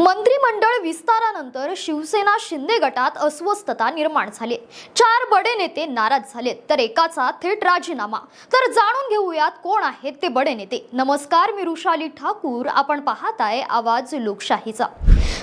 मंत्रिमंडळ विस्तारानंतर शिवसेना शिंदे गटात अस्वस्थता निर्माण झाली. चार बडे नेते नाराज झालेत तर एकाचा थेट राजीनामा. तर जाणून घेऊयात कोण आहेत ते बडे नेते. नमस्कार मी रुशाली ठाकूर. आपण पाहताय आवाज लोकशाहीचा.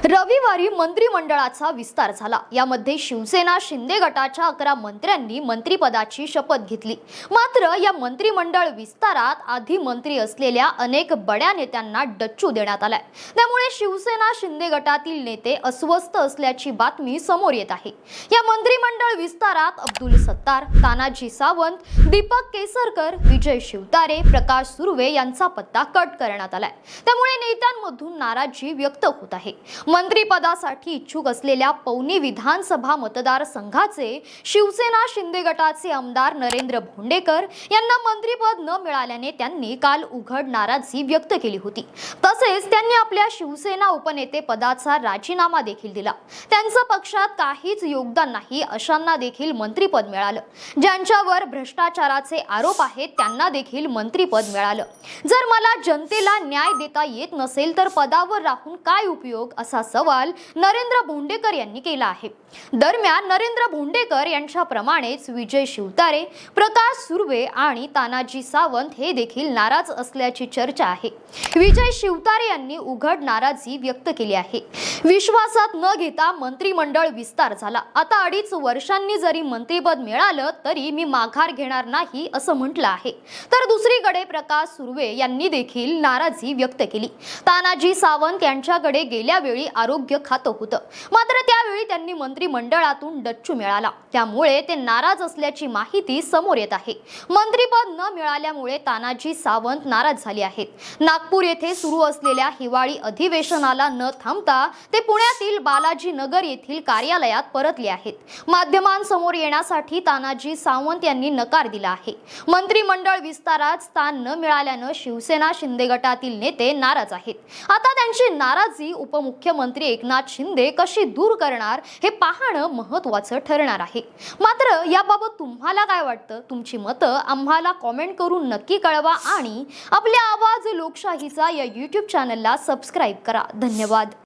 रविवारी मंत्रिमंडळाचा विस्तार झाला. यामध्ये शिवसेना शिंदे गटाच्या अकरा मंत्र्यांनी मंत्रिपदाची शपथ घेतली. मात्र या मंत्रिमंडळ विस्तारात आधी मंत्री असलेल्या अनेक बड्या नेत्यांना डच्चू देण्यात आलाय. त्यामुळे शिवसेना शिंदे गटातील नेते अस्वस्थ असल्याची बातमी समोर येत आहे. या मंत्रिमंडळ विस्तारात अब्दुल सत्तार तानाजी सावंत दीपक केसरकर विजय शिवतारे प्रकाश सुर्वे यांचा पत्ता कट करण्यात आलाय. त्यामुळे नेत्यांमधून नाराजी व्यक्त होत आहे. मंत्रीपदासाठी इच्छुक असलेल्या पौनी विधानसभा मतदारसंघाचे शिवसेना शिंदे गटाचे आमदार नरेंद्र भोंडेकर यांना मंत्रीपद न मिळाल्याने त्यांनी काल उघड नाराजी व्यक्त केली होती. तसेच त्यांनी आपल्या शिवसेना उपनेते पदाचा राजीनामा देखील दिला. त्यांचं पक्षात काहीच योगदान नाही अशांना देखील मंत्रीपद मिळालं. ज्यांच्यावर भ्रष्टाचाराचे आरोप आहेत त्यांना देखील मंत्रीपद मिळालं. जर मला जनतेला न्याय देता येत नसेल तर पदावर राहून काय उपयोग असा सवाल नरेंद्र भोंडेकर यांनी केला आहे. दरम्यान नरेंद्र भोंडेकर यांच्याप्रमाणेच विजय शिवतारे प्रकाश सुर्वे आणि तानाजी सावंत हे देखील नाराज असल्याची चर्चा आहे. विजय शिवतारे यांनी उघड नाराजी व्यक्त केली आहे. विश्वासात न घेता मंत्रिमंडळ विस्तार झाला. आता अडीच वर्षांनी जरी मंत्रीपद मिळालं तरी मी माघार घेणार नाही असं म्हटलं आहे. तर दुसरीकडे प्रकाश सुर्वे यांनी देखील नाराजी व्यक्त केली. तानाजी सावंत यांच्याकडे गेल्या वेळी आरोग्य खातं होतं. मात्र त्यावेळी त्यांनी मंत्रिमंडळातून डच्चू मिळाला. त्यामुळे ते नाराज असल्याची माहिती समोर येत आहे. मंत्रीपद न मिळाल्यामुळे तानाजी सावंत नाराज झाले आहेत. नागपूर येथे सुरू असलेल्या हिवाळी अधिवेशनाला न थांबता ते पुण्यातील बालाजी नगर येथील कार्यालयात परतले आहेत. माध्यमांसमोर येण्यासाठी तानाजी सावंत यांनी नकार दिला आहे. मंत्रिमंडळ विस्तारात स्थान न मिळाल्यानं शिवसेना शिंदे गटातील नेते नाराज आहेत. आता त्यांची नाराजी उपमुख्यमंत्री एकनाथ शिंदे कशी दूर करणार हे पाहणं महत्वाचं ठरणार आहे. मात्र याबाबत तुम्हाला काय वाटतं? तुमची मतं आम्हाला कॉमेंट करून नक्की कळवा आणि आपल्या आवाज लोकशाहीचा या यूट्यूब चॅनलला सबस्क्राईब करा. धन्यवाद.